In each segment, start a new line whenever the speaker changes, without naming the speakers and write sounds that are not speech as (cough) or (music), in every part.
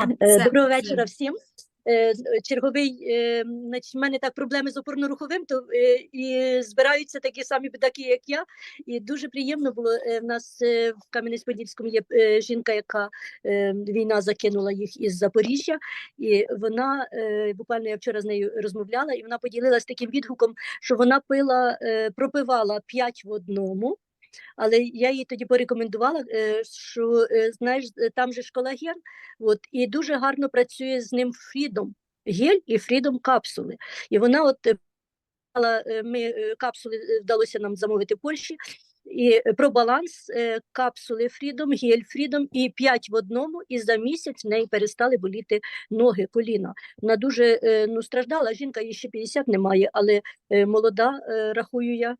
Е, Доброго вечора всім. Е, Черговий, е, значить, в мене так проблеми з опорно-руховим, то і збираються такі самі бідаки, як я. І дуже приємно було. В нас в Кам'янець-Подільському є жінка, яка війна закинула їх із Запоріжжя, і вона буквально я вчора з нею розмовляла, і вона поділилась таким відгуком, що вона пила, пропивала 5 в одному. Але я їй тоді порекомендувала, е, що е, знаєш, там же ж колаген, от, і дуже гарно працює з ним Фрідом гель і Фрідом капсули. І вона от е, ми капсули вдалося нам замовити в Польщі. І про баланс капсули Фрідом, гель Фрідом і 5 в одному, і за місяць в неї перестали боліти ноги, коліна. Вона дуже ну, страждала, жінка їй ще 50 немає, але молода, рахую я,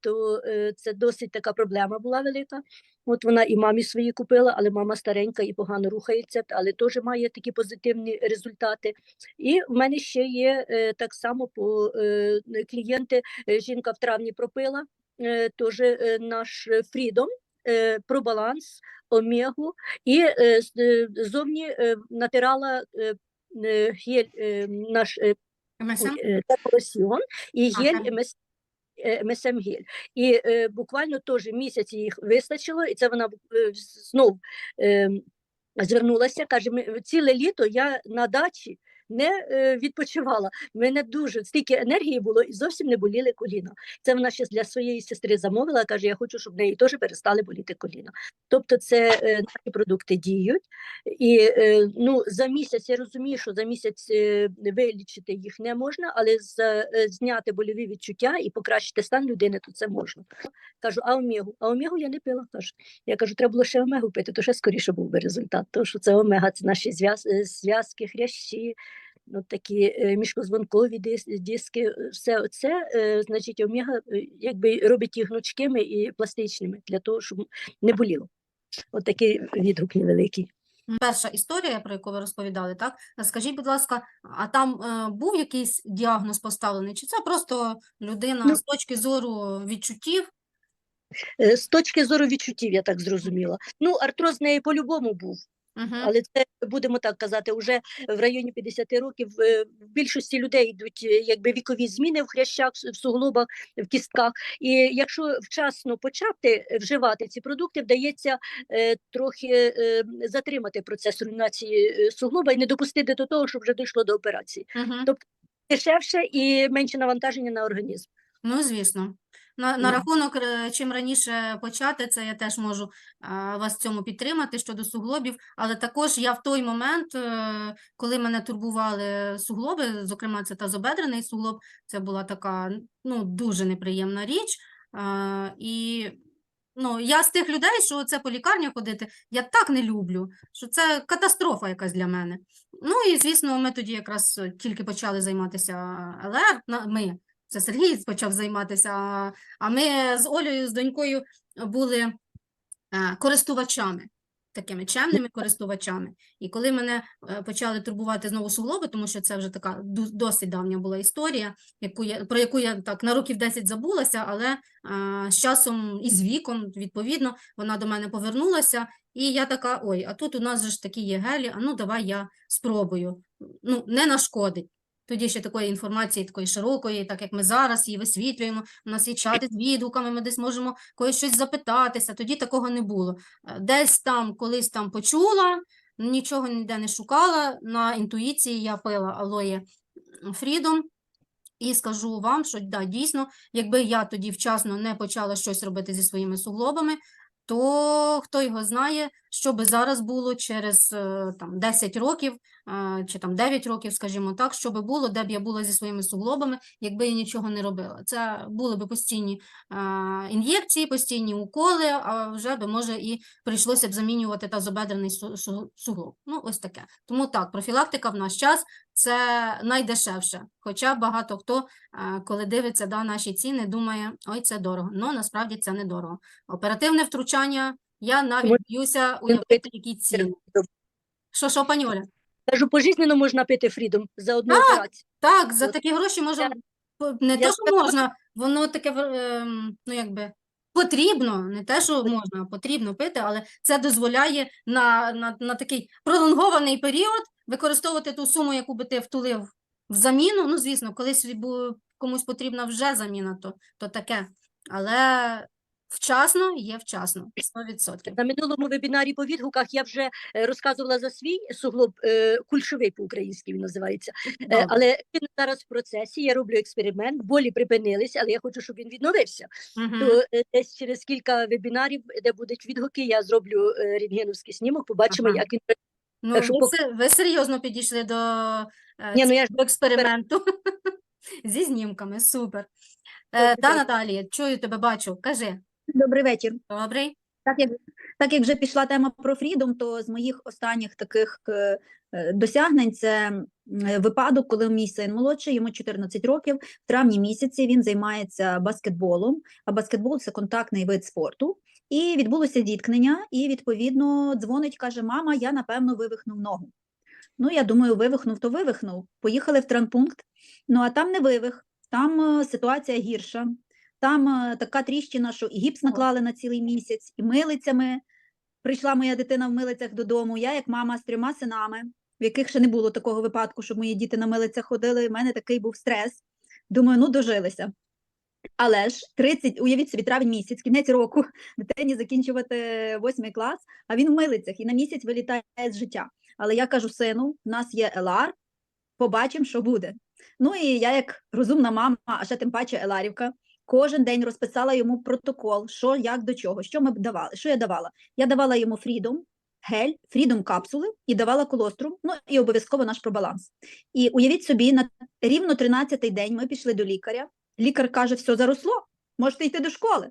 то е, це досить така проблема була велика. От вона і мамі свої купила, але мама старенька і погано рухається, але теж має такі позитивні результати. І в мене ще є е, так само по е, клієнти. е, Жінка в травні пропила е, теж е, наш Фрідом. Про баланс, омегу, і е, е, зовні е, натирала е, е, гель е, наш е,
МСМ?
Е, і гель
так.
МС, е, МСМ гель. І е, буквально теж місяць їх вистачило, і це вона е, знов е, звернулася, каже, «Ми- ціле літо я на дачі не е, відпочивала. В мене дуже стільки енергії було і зовсім не боліли коліна. Це вона ще для своєї сестри замовила, каже, я хочу, щоб в неї теж перестали боліти коліна. Тобто це е, наші продукти діють. І е, ну, за місяць я розумію, що за місяць вилічити їх не можна, але зняти больові відчуття і покращити стан людини, то це можна. Кажу, а омегу? А омегу я не пила. Кажу. Я кажу, треба було ще омегу пити, то ще скоріше був би результат. Тому що це омега, це наші зв'яз, зв'язки, хрящі, ну, такі е, міжкозвонкові диски. е, Все це, е, значить, омега якби робить їх гнучкими і пластичними для того, щоб не боліло. От такий відгук невеликий.
Перша історія, про яку ви розповідали, так? Скажіть, будь ласка, а там е, був якийсь діагноз поставлений, чи це просто людина
Ну-
з точки зору відчуттів?
З точки зору відчуттів, я так зрозуміла. Ну, артроз в неї по-любому був,
Угу.
але це будемо так казати, вже в районі 50 років е, в більшості людей йдуть е, якби вікові зміни в хрящах, в суглобах, в кістках. І якщо вчасно почати вживати ці продукти, вдається е, трохи е, затримати процес руйнації е, суглоба і не допустити до того, щоб вже дійшло до операції.
Угу.
Тобто Дешевше і менше навантаження на організм.
Ну, звісно. На, на рахунок, е, чим раніше почати, це я теж можу а, вас в цьому підтримати щодо суглобів, але також я в той момент, е, коли мене турбували суглоби, зокрема це тазобедрений суглоб, це була така ну, дуже неприємна річ. І ну, я з тих людей, що це по лікарні ходити, я так не люблю, що це катастрофа якась для мене. Ну і звісно, ми тоді якраз е, тільки почали займатися ЛР, ми, це Сергій почав займатися, а- а ми з Олею, з донькою були е, користувачами, такими чемними користувачами. І коли мене е, почали турбувати знову суглоби, тому що це вже така досить давня була історія, яку я, про яку я так на років 10 забулася, але е, з часом і з віком, відповідно, вона до мене повернулася, і я така: ой, а тут у нас же ж такі є гелі, а ну давай я спробую. Ну, не нашкодить. Тоді ще такої інформації, такої широкої, так як ми зараз її висвітлюємо. У нас є чати з відгуками, ми десь можемо когось щось запитатися. Тоді такого не було. Е, Десь там, колись там почула, нічого ніде не шукала. На інтуїції я пила алоє Фрідом. І скажу вам, що да, дійсно, якби я тоді вчасно не почала щось робити зі своїми суглобами, то хто його знає, що би зараз було через е, там, 10 років чи там 9 років, скажімо так, що би було, де б я була зі своїми суглобами, якби я нічого не робила. Це були б постійні ін'єкції, постійні уколи, а вже би, може, і прийшлося б замінювати тазобедрений су- су- суглоб. Ну, ось таке. Тому так, профілактика в наш час це найдешевше. Хоча багато хто, коли дивиться да, наші ціни, думає, ой, це дорого. Ну, насправді це не дорого. Оперативне втручання, я навіть б'юся уявити, які ціни. Що, що, пані Оля?
Кажу, пожизненно можна пити Фрідом за одну
Так,
операцію.
Так, за
От
такі гроші можна,
я-
не
я
то, що можна, воно таке, ем, ну, якби, Потрібно, не те, що можна, а потрібно пити, але це дозволяє на, на, на такий пролонгований період використовувати ту суму, яку би ти втулив в заміну. Ну, звісно, колись комусь потрібна вже заміна, то, то таке. Але вчасно є вчасно, 100%.
На минулому вебінарі по відгуках я вже е, розказувала за свій суглоб е, кульшовий по-українськи він називається. Е,
Добре.
Але він зараз в процесі. Я роблю експеримент, болі припинились, але я хочу, щоб він відновився.
Мгм.
То десь через кілька вебінарів, де будуть відгуки, я зроблю рентгеновський снімок, побачимо,
Ага.
як він.
Ну,
так
ви,
поки-
ви серйозно підійшли до
Ні, ну я ж
експерименту (laughs) зі знімками. Супер. Та. Наталія, чую тебе, бачу. Кажи.
Добрий вечір.
Добрий.
Так як, так як вже пішла тема про фрідом, то з моїх останніх таких е, е, досягнень це випадок, коли мій син молодший, йому 14 років, в травні місяці він займається баскетболом, а баскетбол це контактний вид спорту. І відбулося зіткнення, і відповідно дзвонить, каже: Мама, я напевно вивихнув ногу. Ну, я думаю, вивихнув, то вивихнув. Поїхали в травмпункт. Ну а там не вивих, там е, ситуація гірша. Там е, така тріщина, що і гіпс наклали на цілий місяць, і милицями. Прийшла моя дитина в милицях додому. Я, як мама з трьома синами, в яких ще не було такого випадку, щоб мої діти на милицях ходили. У мене такий був стрес. Думаю, ну дожилися. Але ж 30, уявіть собі, травень місяць, кінець року, (laughs) дитині закінчувати восьмий клас, а він в милицях і на місяць вилітає з життя. Але я кажу сину, в нас є ЛАР, побачимо, що буде. Ну і я, як розумна мама, а ще тим паче Еларівка, кожен день розписала йому протокол, що, як, до чого, що ми давали. Що я давала? Я давала йому фрідом, гель, фрідом капсули і давала колострум, ну і обов'язково наш пробаланс. І уявіть собі, на рівно 13-й день ми пішли до лікаря. Лікар каже, все заросло, можете йти до школи.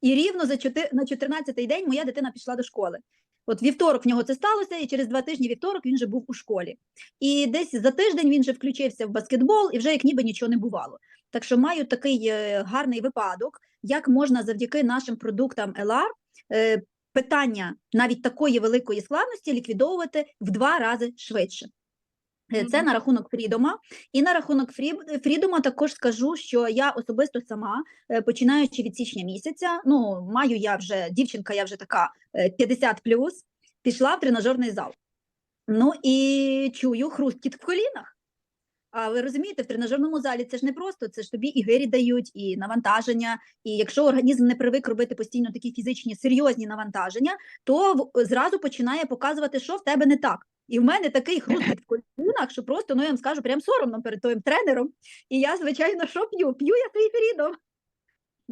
І рівно за чотир... на 14-й день моя дитина пішла до школи. От вівторок в нього це сталося, і через два тижні вівторок він вже був у школі. І десь за тиждень він вже включився в баскетбол, і вже як ніби нічого не бувало. Так що маю такий е, гарний випадок, як можна завдяки нашим продуктам LR е, питання навіть такої великої складності ліквідовувати в два рази швидше. Е, Це на рахунок Фрідома. І на рахунок Фрідома також скажу, що я особисто сама, е, починаючи від січня місяця, ну маю я вже дівчинка, я вже така е, 50 пішла в тренажерний зал. Ну і чую хрусткіт в колінах. А ви розумієте, в тренажерному залі це ж не просто, це ж тобі і гирі дають, і навантаження. І якщо організм не привик робити постійно такі фізичні серйозні навантаження, то зразу починає показувати, що в тебе не так. І в мене такий (laughs) хрусткіт в колінах, що просто, ну я вам скажу, прям соромно перед тим тренером. І я, звичайно, що п'ю? П'ю я свій фрідом.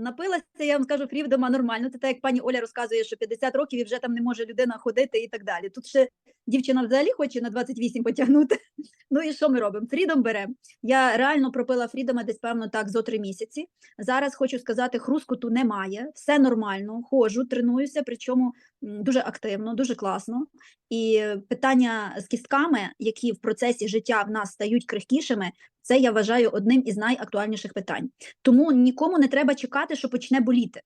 Напилася, я вам скажу, фрідома нормально. Це так, як пані Оля розказує, що 50 років і вже там не може людина ходити і так далі. Тут ще дівчина взагалі хоче на 28 потягнути. (laughs) Ну і що ми робимо? Фрідом беремо. Я реально пропила фрідома десь, певно, так зо три місяці. Зараз хочу сказати, хрускоту немає, все нормально, ходжу, тренуюся, причому дуже активно, дуже класно. І питання з кістками, які в процесі життя в нас стають крихкішими, це я вважаю одним із найактуальніших питань. Тому нікому не треба чекати, що почне боліти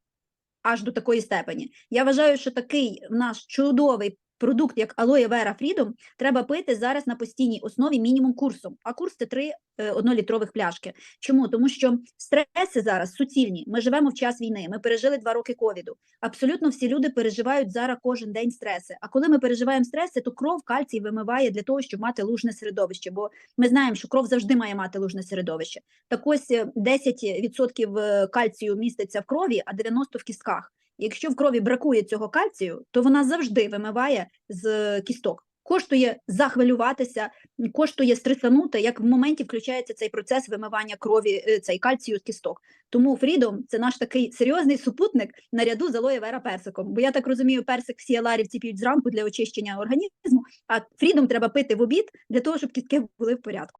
аж до такої степені. Я вважаю, що такий в наш чудовий продукт, як Aloe Vera Freedom, треба пити зараз на постійній основі мінімум курсом. А курс це три е, однолітрових пляшки. Чому? Тому що стреси зараз суцільні. Ми живемо в час війни. Ми пережили два роки ковіду. Абсолютно всі люди переживають зараз кожен день стреси. А коли ми переживаємо стреси, то кров кальцій вимиває для того, щоб мати лужне середовище. Бо ми знаємо, що кров завжди має мати лужне середовище. Так ось е, 10% е, кальцію міститься в крові, а 90% в кістках. Якщо в крові бракує цього кальцію, то вона завжди вимиває з кісток. Коштує захвилюватися, коштує стресанути, як в моменті включається цей процес вимивання крові, е, цей кальцію з кісток. Тому Фрідом це наш такий серйозний супутник наряду з алоє вера персиком. Бо я так розумію, персик всі аларівці п'ють зранку для очищення організму, а Фрідом треба пити в обід для того, щоб кістки були в порядку.